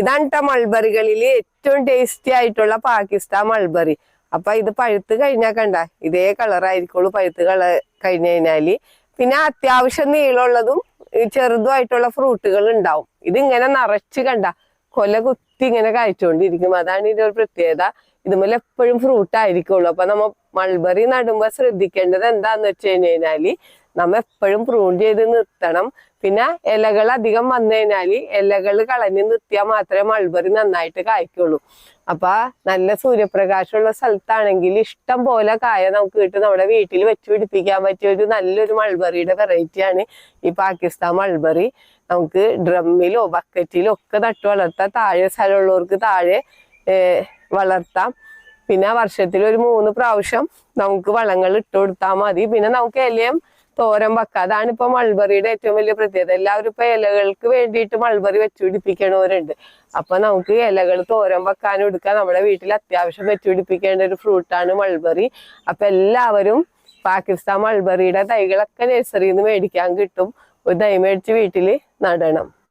ഇതാണ് മൾബറികളിൽ ഏറ്റവും ടേസ്റ്റി ആയിട്ടുള്ള പാകിസ്ഥാൻ മൾബറി. അപ്പൊ ഇത് പഴുത്ത് കഴിഞ്ഞാൽ കണ്ട ഇതേ കളറായിരിക്കുള്ളൂ പഴുത്ത് കള കഴിഞ്ഞു കഴിഞ്ഞാൽ. പിന്നെ അത്യാവശ്യം നീളമുള്ളതും ചെറുതുമായിട്ടുള്ള ഫ്രൂട്ടുകൾ ഉണ്ടാവും. ഇതിങ്ങനെ നിറച്ച് കണ്ട കൊല കുത്തി ഇങ്ങനെ കഴിച്ചുകൊണ്ടിരിക്കും അതാണ് ഇതിന്റെ ഒരു പ്രത്യേകത. ഇതുപോലെ എപ്പോഴും ഫ്രൂട്ട് ആയിരിക്കുള്ളൂ. അപ്പൊ നമ്മ മൾബറി നടുമ്പോ ശ്രദ്ധിക്കേണ്ടത് എന്താന്ന് വെച്ച് കഴിഞ്ഞ് കഴിഞ്ഞാൽ നമ്മ എപ്പോഴും പ്രൂൺ ചെയ്ത് നിർത്തണം. പിന്നെ ഇലകൾ അധികം വന്നു കഴിഞ്ഞാൽ ഇലകൾ കളഞ്ഞ് നിർത്തിയാൽ മാത്രമേ മൾബറി നന്നായിട്ട് കായ്ക്കുള്ളൂ. അപ്പൊ നല്ല സൂര്യപ്രകാശമുള്ള സ്ഥലത്താണെങ്കിൽ ഇഷ്ടം പോലെ കായ നമുക്ക് കിട്ടും. നമ്മുടെ വീട്ടിൽ വെച്ച് പിടിപ്പിക്കാൻ പറ്റിയ ഒരു നല്ലൊരു മൾബറിയുടെ വെറൈറ്റിയാണ് ഈ പാകിസ്ഥാൻ മൾബറി. നമുക്ക് ഡ്രമ്മിലോ ബക്കറ്റിലോ ഒക്കെ നട്ടു വളർത്താം. താഴെ സ്ഥലമുള്ളവർക്ക് താഴെ വളർത്താം. പിന്നെ വർഷത്തിൽ ഒരു മൂന്ന് പ്രാവശ്യം നമുക്ക് വളങ്ങൾ ഇട്ട് കൊടുത്താൽ മതി. പിന്നെ നമുക്ക് ഇലയും തോരൻ വെക്കാം. അതാണ് ഇപ്പൊ മൾബറിയുടെ ഏറ്റവും വലിയ പ്രത്യേകത. എല്ലാവരും ഇപ്പൊ ഇലകൾക്ക് വേണ്ടിയിട്ട് മൾബറി വെച്ചു പിടിപ്പിക്കണവരുണ്ട്. അപ്പൊ നമുക്ക് ഇലകൾ തോരൻ വെക്കാനും എടുക്കാം. നമ്മുടെ വീട്ടിൽ അത്യാവശ്യം വെച്ചു പിടിപ്പിക്കേണ്ട ഒരു ഫ്രൂട്ടാണ് മൾബറി. അപ്പൊ എല്ലാവരും പാകിസ്ഥാൻ മൾബറിയുടെ തൈകളൊക്കെ നഴ്സറിയിൽ നിന്ന് മേടിക്കാൻ കിട്ടും. ഒരു തൈ മേടിച്ച് വീട്ടിൽ നടണം.